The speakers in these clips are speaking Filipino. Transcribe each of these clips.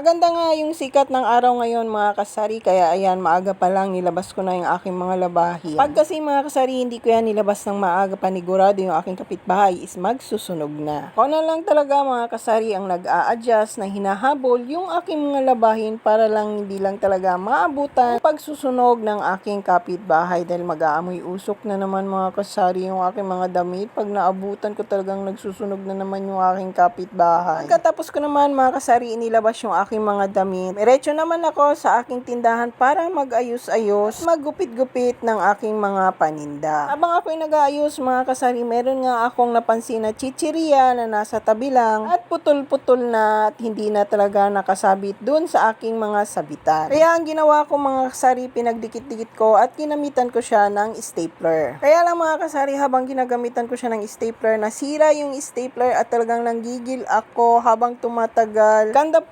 Maganda nga yung sikat ng araw ngayon mga kasari, kaya ayan, maaga pa lang nilabas ko na yung aking mga labahin. Pag kasi mga kasari, hindi ko yan nilabas ng maaga, panigurado yung aking kapitbahay is magsusunog na. Ako na lang talaga mga kasari ang nag-a-adjust na hinahabol yung aking mga labahin para lang hindi lang talaga maabutan ang pagsusunog ng aking kapitbahay dahil mag-aamoy usok na naman mga kasari yung aking mga damit. Pag naabutan ko talagang nagsusunog na naman yung aking kapitbahay. Pagkatapos ko naman mga kasari, inilabas yung aking mga damit. Diretso naman ako sa aking tindahan para mag-ayos-ayos, maggupit-gupit ng aking mga paninda. Habang ako'y nag-aayos mga kasari, meron nga akong napansin na chichirya na nasa tabi lang at putol-putol na at hindi na talaga nakasabit dun sa aking mga sabitan. Kaya ang ginawa ko mga kasari, pinagdikit-dikit ko at ginamitan ko siya ng stapler. Kaya lang mga kasari, habang ginagamitan ko siya ng stapler, nasira yung stapler at talagang nanggigil ako habang tumatagal. Kanda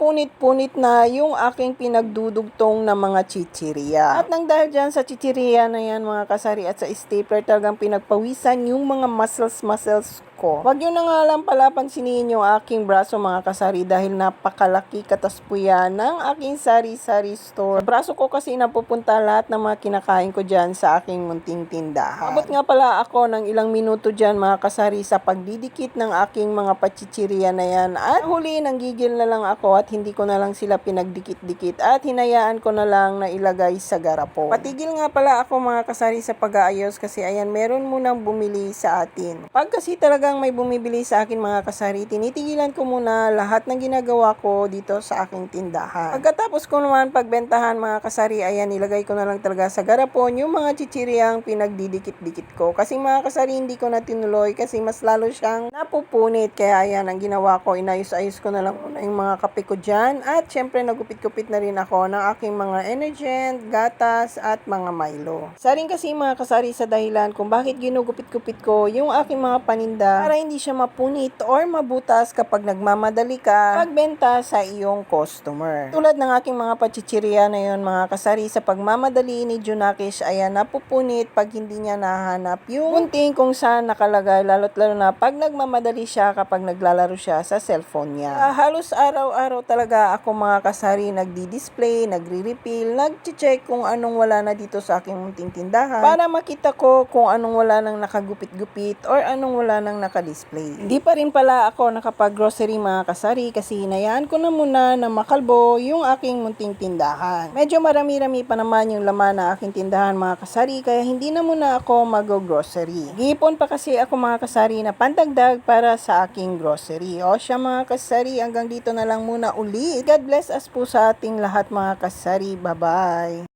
punit-punit na yung aking pinagdudugtong na mga chichirya. At nang dahil dyan sa chichirya na yan mga kasari at sa stapler, talagang pinagpawisan yung mga muscles-muscles ko. Wag yun na nga lang pala pansinin yung aking braso mga kasari dahil napakalaki katas po yan ng aking sari-sari store. Sa braso ko kasi napupunta lahat ng mga kinakain ko dyan sa aking munting tindahan. Abot nga pala ako ng ilang minuto dyan mga kasari sa pagdidikit ng aking mga pachichirya na yan at huli nang gigil na lang ako at hindi ko na lang sila pinagdikit-dikit at hinayaan ko na lang na ilagay sa garapon. Patigil nga pala ako mga kasari sa pag-aayos kasi ayan meron munang bumili sa atin. Pag kasi talagang may bumibili sa akin mga kasari, tinitigilan ko muna lahat ng ginagawa ko dito sa aking tindahan. Pagkatapos ko naman pagbentahan mga kasari, ayan nilagay ko na lang talaga sa garapon yung mga chichiryang pinagdidikit-dikit ko. Kasi mga kasari hindi ko na tinuloy kasi mas lalo siyang napupunit. Kaya ayan ang ginawa ko, inayos-ayos ko na lang muna yung mga kape ko dyan. At syempre nagupit-kupit na rin ako ng aking mga Energent, gatas at mga Milo. Sa rin kasi mga kasari sa dahilan kung bakit ginugupit-kupit ko yung aking mga paninda para hindi siya mapunit or mabutas kapag nagmamadali ka pagbenta sa iyong customer. Tulad ng aking mga pachichirya na yun mga kasari sa pagmamadali ni Junakish ayan napupunit pag hindi niya nahanap yung munting kung saan nakalagay lalo't lalo na pag nagmamadali siya kapag naglalaro siya sa cellphone niya. Ah, halos araw-araw talaga ako mga kasari nagdi-display, nagre-refill, nag-check kung anong wala na dito sa aking munting tindahan para makita ko kung anong wala nang nakagupit-gupit or anong wala nang naka-display. Hindi pa rin pala ako nakapag-grocery mga kasari kasi hinayaan ko na muna na makalbo yung aking munting tindahan. Medyo marami-rami pa naman yung laman na aking tindahan mga kasari kaya hindi na muna ako mag-grocery. Giipon pa kasi ako mga kasari na pandagdag para sa aking grocery. O siya mga kasari hanggang dito na lang muna ulit. God bless us po sa ating lahat mga kasari. Bye-bye!